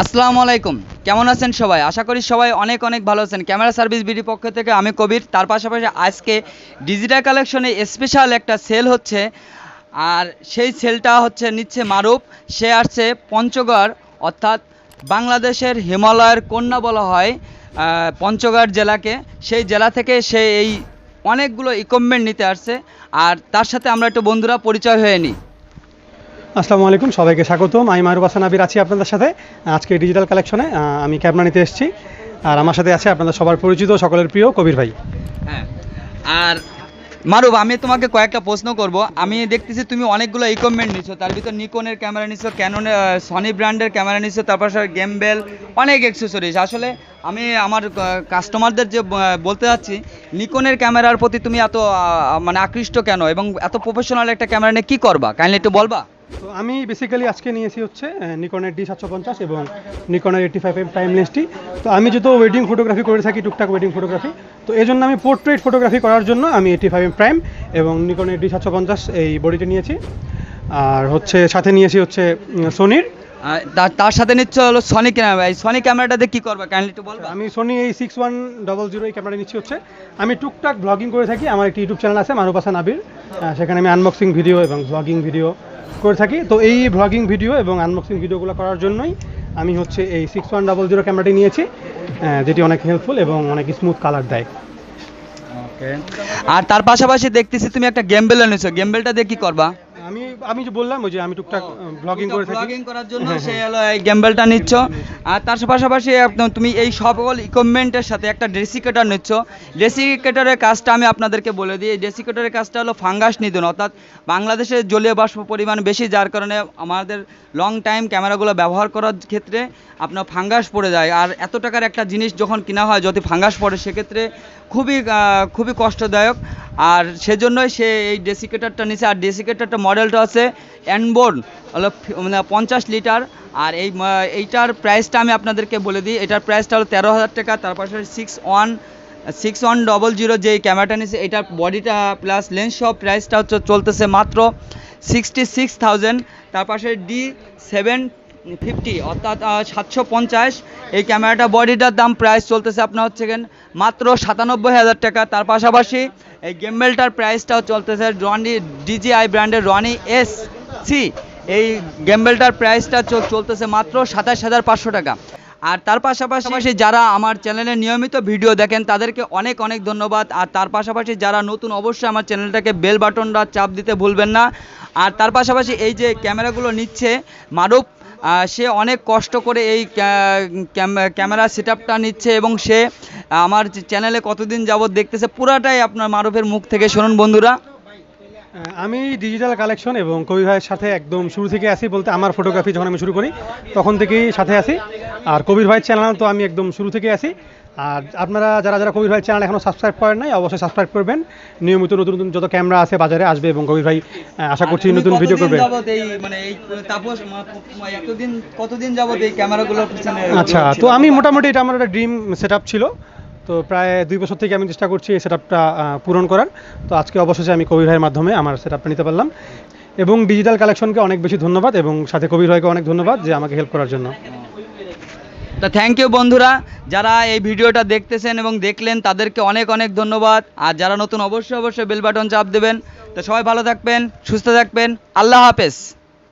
আসসালামু আলাইকুম। কেমন আছেন সবাই? আশা করি সবাই অনেক অনেক ভালো আছেন। ক্যামেরা সার্ভিস বিডি পক্ষ থেকে আমি কবির। তার পাশাপাশি আজকে ডিজিটাল কালেকশনে স্পেশাল একটা সেল হচ্ছে। আর সেই সেলটা হচ্ছে নিচ্ছে মারুফ। সে আসছে পঞ্চগড়, অর্থাৎ বাংলাদেশের হিমালয়ের কন্যা বলা হয় পঞ্চগড় জেলাকে। সেই জেলা থেকে সে এই অনেকগুলো ইকুইপমেন্ট নিতে আসছে। আর তার সাথে আমরা একটু বন্ধুরা পরিচয় হয়ে নিই। আসসালামু আলাইকুম, সবাইকে স্বাগতম। আমি মারুফ হাসান আবির আছি আপনাদের সাথে। আজকে ডিজিটাল কালেকশনে আমি ক্যামেরা নিতে এসেছি। আর আমার সাথে আছে আপনাদের সবার পরিচিত সকলের প্রিয় কবির ভাই। হ্যাঁ। আর মারুব আমি তোমাকে কয়েকটা প্রশ্ন করব। আমি দেখতেছি তুমি অনেকগুলো ইকুইপমেন্ট নিছো। তার ভিতর নিকনের ক্যামেরা নিছো ক্যাননের সনি ব্র্যান্ডের ক্যামেরা নিছো, তারপর স্যার গেমবেল অনেক অ্যাক্সেসরিজ আসলে আমি, আমার কাস্টমারদের যে বলতে যাচ্ছি নিকনের ক্যামেরার প্রতি তুমি এত মানে আকৃষ্ট কেন? এবং এত প্রফেশনাল একটা ক্যামেরা নিয়ে কী করবা? কাইন্ডলি একটু বলবা? তো আমি বেসিক্যালি আজকে নিয়েছি হচ্ছে নিকনের ডি সাতশো পঞ্চাশ এবং নিকনের এইটটি ফাইভ এম প্রাইম লেন্সটি তো আমি যেহেতু ওয়েডিং ফটোগ্রাফি করে থাকি টুকটাক ওয়েডিং ফটোগ্রাফি তো এই জন্য আমি পোর্ট্রেট ফটোগ্রাফি করার জন্য আমি এইটটি ফাইভ এম প্রাইম এবং নিকনের ডি সাতশো পঞ্চাশ এই বডিটা নিয়েছি। আর হচ্ছে সাথে নিয়েছি হচ্ছে সোনির আর তার- সাথে নিচ্ছে হলো সনি ক্যামেরা এই সনি ক্যামেরাটাতে কী করবে? কাইন্ডলি একটু বলবা। আমি সোনি এই সিক্স ওয়ান ডবল জিরো এই ক্যামেরা নিচ্ছি হচ্ছে। আমি টুকটাক ব্লগিং করে থাকি। আমার একটি ইউটিউব চ্যানেল আছে মারুফ হাসান আবির সেখানে আমি আনবক্সিং ভিডিও এবং ব্লগিং ভিডিও করে থাকি। তো এই ব্লগিং ভিডিও এবং আনবক্সিং ভিডিওগুলো করার জন্যই আমি হচ্ছে এই সিক্স ওয়ান ডাবল জিরো ক্যামেরাটি নিয়েছি যেটি অনেক হেল্পফুল এবং অনেক স্মুথ কালার দেয়। আর তার পাশাপাশি দেখতেছি তুমি একটা গেমবেলও এনেছো গেমবেলটা দিয়ে কি করবা? আমি যে বললাম ওই যে আমি টুকটাক ব্লগিং করে থাকি। ব্লগিং করার জন্য হ্যাঁ, সে হ্যাঁ। হলো এই গেমবেলটা নিচ্ছ। আর তার পাশাপাশি একদম তুমি এই সকল ইকুইপমেন্টের সাথে একটা ডেসিকেটার নিচ্ছ। ডেসিকেটারের কাজটা আমি আপনাদেরকে বলে দিই। ডেসিকেটারের কাজটা হলো ফাঙ্গাস নিধন অর্থাৎ বাংলাদেশে জলীয় বাষ্প পরিমাণ বেশি যার কারণে আমাদের লং টাইম ক্যামেরাগুলো ব্যবহার করার ক্ষেত্রে আপনার ফাঙ্গাস পড়ে যায়। আর এত টাকার একটা জিনিস যখন কিনা হয় যদি ফাঙ্গাস পড়ে সেক্ষেত্রে খুবই খুবই কষ্টদায়ক। আর সেজন্যই সে এই ডেসিকেটারটা নিছে। আর ডেসিকেটারটা মডেলটা আছে অ্যানবোর্ন হলো মানে পঞ্চাশ লিটার। আর এই এইটার প্রাইসটা আমি আপনাদেরকে বলে দিই। এটার প্রাইসটা হলো তেরো হাজার টাকা, তার পাশে six one six one double zero যে ক্যামেরাটা নিছে, এটার বডিটা প্লাস লেন্স সব প্রাইসটা হচ্ছে চলতেছে মাত্র সিক্সটি সিক্স থাউজেন্ড তার পাশে ডি সেভেন ফিফটি, অর্থাৎ সাতশো পঞ্চাশ। এই ক্যামেরাটা, বডিটার দাম প্রাইস চলতেছে আপনার হচ্ছে মাত্র সাতানব্বই হাজার টাকা। তার পাশাপাশি এই গেমবেলটার প্রাইসটাও চলতেছে রনি ডিজিআই ব্র্যান্ডের রনি এস সি এই গেমবেলটার প্রাইসটা চল- চলতেছে মাত্র সাতাশ হাজার পাঁচশো টাকা। আর তার পাশাপাশি যারা আমার চ্যানেলে নিয়মিত ভিডিও দেখেন, তাদেরকে অনেক অনেক ধন্যবাদ। আর তার পাশাপাশি যারা নতুন, অবশ্যই আমার চ্যানেলটাকে বেল বাটনটা চাপ দিতে ভুলবেন না। আর তার পাশাপাশি এই যে ক্যামেরাগুলো নিচ্ছে মারুফ সে অনেক কষ্ট করে এই ক্যা- ক্যাম- ক্যামেরা সেট নিচ্ছে এবং সে আমার চ্যানেলে কতদিন যাবৎ দেখতেছে, পুরাটাই আপনার মারুফের মুখ থেকে শুনুন বন্ধুরা। আমি ডিজিটাল কালেকশন এবং কবি ভাইয়ের সাথে একদম শুরু থেকে আসি বলতে আমার ফটোগ্রাফি যখন আমি শুরু করি, তখন থেকেই সাথে আসি আর কবির ভাইয়ের চ্যানেল তো আমি একদম শুরু থেকে আসি আর আপনারা যারা যারা কবির ভাইয়ের চ্যানেল এখনও সাবস্ক্রাইব করেন নাই অবশ্যই সাবস্ক্রাইব করবেন। নিয়মিত নতুন নতুন যত ক্যামেরা আছে বাজারে আসবে এবং কবির ভাই আশা করছি নতুন ভিডিও করবে। মানে আচ্ছা তো আমি মোটামুটি এটা আমার একটা ড্রিম সেট ছিল। তো প্রায় দুই বছর থেকে আমি চেষ্টা করছি এই সেট পূরণ করার। তো আজকে অবশেষে আমি কবির ভাইয়ের মাধ্যমে আমার সেট নিতে পারলাম। এবং ডিজিটাল কালেকশনকে অনেক বেশি ধন্যবাদ এবং সাথে কবির ভাইকে অনেক ধন্যবাদ যে আমাকে হেল্প করার জন্য। তো থ্যাংক ইউ বন্ধুরা, যারা এই ভিডিওটা দেখতেছেন এবং দেখলেন, তাদেরকে অনেক অনেক ধন্যবাদ। আর যারা নতুন, অবশ্যই অবশ্যই বেল বাটন চাপ দেবেন। তো সবাই ভালো থাকবেন, সুস্থ থাকবেন। আল্লাহ হাফেজ।